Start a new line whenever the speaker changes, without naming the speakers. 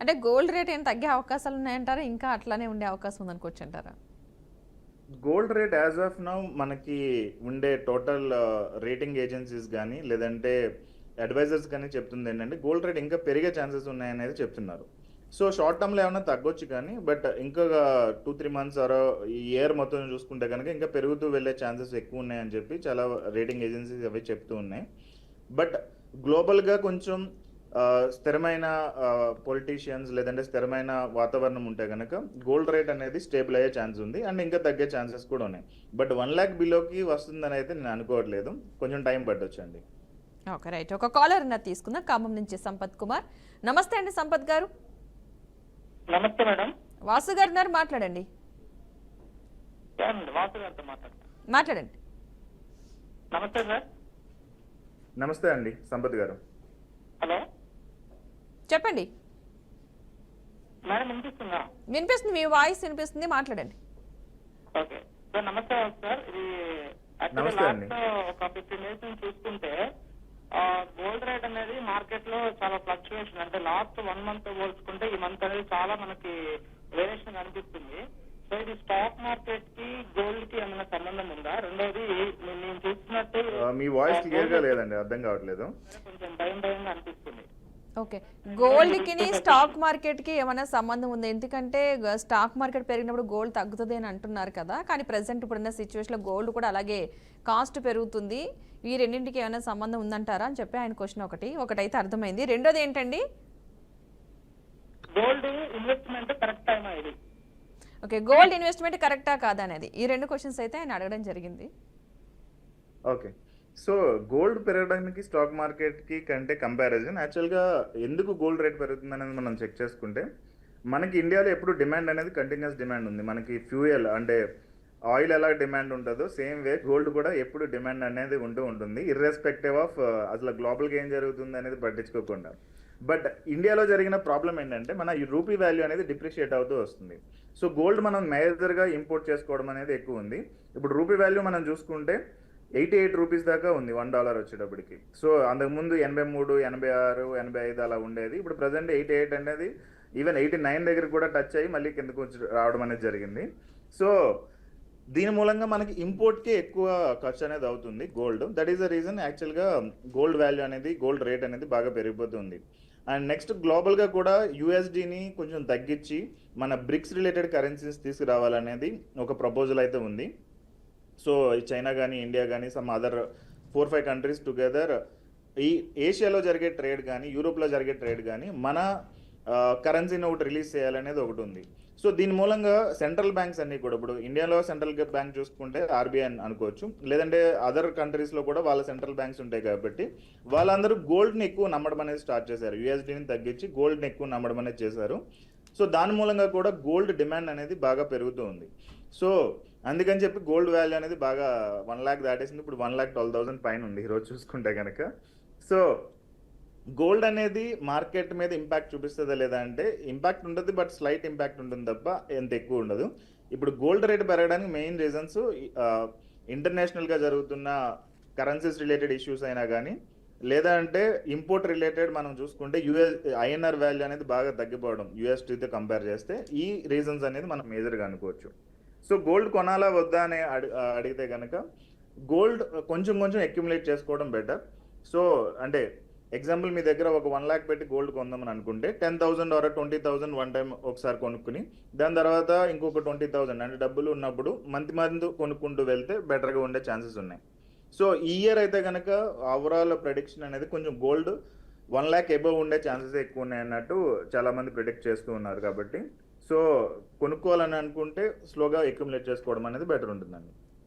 అంటే gold rate ఏం తగ్గే అవకాశాలు ఉన్నాయంటారా? ఇంకా అట్లానే ఉండే అవకాశం ఉందనుకోవచ్చు అంటారా?
Gold rate as of now మనకి ఉండే టోటల్ రేటింగ్ ఏజెన్సీస్ కానీ లేదంటే అడ్వైజర్స్ కానీ చెప్తుంది ఏంటంటే గోల్డ్ రేట్ ఇంకా పెరిగే ఛాన్సెస్ ఉన్నాయనేది చెప్తున్నారు. సో షార్ట్ టర్మ్లో ఏమైనా తగ్గొచ్చు కానీ బట్ ఇంకా టూ త్రీ మంత్స్ ఆరో ఈ ఇయర్ మొత్తం చూసుకుంటే కనుక ఇంకా పెరుగుతూ వెళ్ళే ఛాన్సెస్ ఎక్కువ ఉన్నాయని చెప్పి చాలా రేటింగ్ ఏజెన్సీస్ అవి చెప్తూ ఉన్నాయి. బట్ గ్లోబల్గా కొంచెం స్థిరమైన పొలిటీషియన్స్ లేదంటే స్థిరమైన వాతావరణం ఉంటే కనుక గోల్డ్ రేట్ అనేది స్టేబుల్ అయ్యే ఛాన్స్ ఉంది అండ్ ఇంకా తగ్గే ఛాన్సెస్ కూడా ఉన్నాయి. బట్ వన్ ల్యాక్ బిలోకి వస్తుందని అయితే నేను అనుకోవట్లేదు. కొంచెం టైం పట్టొచ్చు అండి.
ఓకే రైట్ ఒక కాలర్ ఉన్న తీసుకుందాం. ఖమ్మం నుంచి సంపత్ కుమార్. నమస్తే అండి సంపత్ గారు.
నమస్తే మేడం.
వాసు గారు మాట్లాడండి. మాట్లాడండి.
నమస్తే సార్.
నమస్తే అండి సంపత్ గారు.
హలో.
చెప్పండి.
మేడం వినిపిస్తుందా?
వినిపిస్తుంది మీ వాయిస్ వినిపిస్తుంది మాట్లాడండి.
ఓకే. సార్ నమస్తే సార్. ఇది ఒక ఫిఫ్టీన్ డేస్ నుంచి చూసుకుంటే గోల్డ్ రేట్ అనేది మార్కెట్లో చాలా ఫ్లక్చుయేషన్ అంటే లాస్ట్ వన్ మంత్ పోల్చుకుంటే ఈ మంత్ అనేది చాలా మనకి వేరియేషన్ కనిపిస్తుంది సో ఇది స్టాక్ మార్కెట్కి గోల్డ్కి ఏమైనా సంబంధం ఉందా? రెండోది నేను నేను చూస్తున్నట్టు
మీ వాయిస్
క్లియర్గా
లేదండి అర్థం కావట్లేదు.
కొంచెం భయం భయంగా అనిపిస్తుంది.
ఓకే. గోల్డ్కి స్టాక్ మార్కెట్కి ఏమైనా సంబంధం ఉంది? ఎందుకంటే స్టాక్ మార్కెట్ పెరిగినప్పుడు గోల్డ్ తగ్గుతుంది అని అంటున్నారు కదా. కానీ ప్రజెంట్ ఇప్పుడున్న సిచ్యువేషన్లో గోల్డ్ కూడా అలాగే కాస్ట్ పెరుగుతుంది. ఈ రెండింటికి ఏమైనా సంబంధం ఉందంటారా అని చెప్పి ఆయన క్వశ్చన్ ఒకటి. ఒకటైతే అర్థమైంది. రెండోది ఏంటండి?
గోల్డ్ ఇన్వెస్ట్మెంట్ కరెక్ట్ ఇది?
ఓకే. గోల్డ్ ఇన్వెస్ట్మెంట్ కరెక్టా కాదా అనేది ఈ రెండు క్వశ్చన్స్ అయితే ఆయన అడగడం జరిగింది.
ఓకే. సో గోల్డ్ పెరగడానికి స్టాక్ మార్కెట్కి కంటే కంపారిజన్ యాక్చువల్గా ఎందుకు గోల్డ్ రేట్ పెరుగుతుంది అనేది మనం చెక్ చేసుకుంటే మనకి ఇండియాలో ఎప్పుడు డిమాండ్ అనేది కంటిన్యూస్ డిమాండ్ ఉంది. మనకి ఫ్యూయల్ అంటే ఆయిల్ ఎలా డిమాండ్ ఉంటుందో సేమ్ వే గోల్డ్ కూడా ఎప్పుడు డిమాండ్ అనేది ఉంటూ ఉంటుంది. ఇర్రెస్పెక్టివ్ ఆఫ్ అసలు గ్లోబల్గా ఏం జరుగుతుంది అనేది పట్టించుకోకుండా. బట్ ఇండియాలో జరిగిన ప్రాబ్లం ఏంటంటే మన ఈ రూపీ వాల్యూ అనేది డిప్రిషియేట్ అవుతూ వస్తుంది. సో గోల్డ్ మనం మేజర్గా ఇంపోర్ట్ చేసుకోవడం అనేది ఎక్కువ ఉంది. ఇప్పుడు రూపీ వాల్యూ మనం చూసుకుంటే ఎయిటీ ఎయిట్ రూపీస్ దాకా ఉంది వన్ డాలర్ వచ్చేటప్పటికి. సో అంతకుముందు ఎనభై మూడు ఎనభై ఆరు ఎనభై ఐదు అలా ఉండేది. ఇప్పుడు ప్రజెంట్ ఎయిటీ ఎయిట్ అనేది ఈవెన్ ఎయిటీ నైన్ దగ్గర కూడా టచ్ అయ్యి మళ్ళీ కిందకు రావడం అనేది జరిగింది. సో దీని మూలంగా మనకి ఇంపోర్ట్కి ఎక్కువ ఖర్చు అనేది అవుతుంది gold. That is the reason యాక్చువల్గా గోల్డ్ వాల్యూ అనేది గోల్డ్ రేట్ అనేది బాగా పెరిగిపోతుంది. అండ్ నెక్స్ట్ గ్లోబల్గా కూడా యూఎస్డీని కొంచెం తగ్గించి మన బ్రిక్స్ రిలేటెడ్ కరెన్సీస్ తీసుకురావాలనేది ఒక ప్రపోజల్ అయితే ఉంది. సో ఈ చైనా కానీ ఇండియా కానీ some other four five countries together ఈ ఏషియాలో జరిగే ట్రేడ్ కానీ యూరోప్లో జరిగే ట్రేడ్ కానీ మన కరెన్సీని ఒకటి రిలీజ్ చేయాలనేది ఒకటి ఉంది. సో దీని మూలంగా సెంట్రల్ బ్యాంక్స్ అన్ని కూడా ఇప్పుడు ఇండియాలో సెంట్రల్ బ్యాంక్ చూసుకుంటే ఆర్బీఐ అని అనుకోవచ్చు. లేదంటే అదర్ కంట్రీస్లో కూడా వాళ్ళ సెంట్రల్ బ్యాంక్స్ ఉంటాయి కాబట్టి వాళ్ళందరూ గోల్డ్ని ఎక్కువ నమ్మడం అనేది స్టార్ట్ చేశారు. యూఎస్డీని తగ్గించి గోల్డ్ని ఎక్కువ నమ్మడం అనేది చేశారు. సో దాని మూలంగా కూడా గోల్డ్ డిమాండ్ అనేది బాగా పెరుగుతూ ఉంది. సో అందుకని చెప్పి గోల్డ్ వాల్యూ అనేది బాగా వన్ ల్యాక్ దాటేసింది. ఇప్పుడు వన్ ల్యాక్ ట్వెల్వ్ థౌసండ్ పైన ఉంది ఈరోజు చూసుకుంటే కనుక సో గోల్డ్ అనేది మార్కెట్ మీద ఇంపాక్ట్ చూపిస్తుందా లేదా అంటే ఇంపాక్ట్ ఉంటుంది బట్ స్లైట్ ఇంపాక్ట్ ఉంటుంది తప్ప ఎంత ఎక్కువ ఉండదు. ఇప్పుడు గోల్డ్ రేట్ పెరగడానికి మెయిన్ రీజన్స్ ఇంటర్నేషనల్గా జరుగుతున్న కరెన్సీస్ రిలేటెడ్ ఇష్యూస్ అయినా కానీ లేదా అంటే ఇంపోర్ట్ రిలేటెడ్ మనం చూసుకుంటే యుఎస్ ఐఎన్ఆర్ వాల్యూ అనేది బాగా తగ్గిపోవడం యూఎస్టీతో కంపేర్ చేస్తే ఈ రీజన్స్ అనేది మనం మేజర్గా అనుకోవచ్చు. సో గోల్డ్ కొనాలా వద్దా అని అడిగితే కనుక గోల్డ్ కొంచెం కొంచెం అక్యుములేట్ చేసుకోవడం బెటర్ సో అంటే ఎగ్జాంపుల్ మీ దగ్గర ఒక వన్ ల్యాక్ పెట్టి గోల్డ్ కొందామని అనుకుంటే ten thousand or twenty thousand one time ఒకసారి కొనుక్కుని దాని తర్వాత ఇంకొక ట్వంటీ థౌసండ్ అంటే డబ్బులు ఉన్నప్పుడు మంత్ మంత్ కొనుక్కుంటూ వెళ్తే బెటర్గా ఉండే ఛాన్సెస్ ఉన్నాయి. సో ఈ ఇయర్ అయితే కనుక ఓవరాల్ ప్రెడిక్షన్ అనేది కొంచెం గోల్డ్ వన్ ల్యాక్ ఎబవ్ ఉండే ఛాన్సెస్ ఎక్కువ ఉన్నాయి అన్నట్టు చాలామంది ప్రిడిక్ట్ చేస్తూ ఉన్నారు కాబట్టి సో కొనుక్కోవాలని అనుకుంటే స్లోగా అక్యుములేట్ చేసుకోవడం అనేది బెటర్ ఉంటుందండి.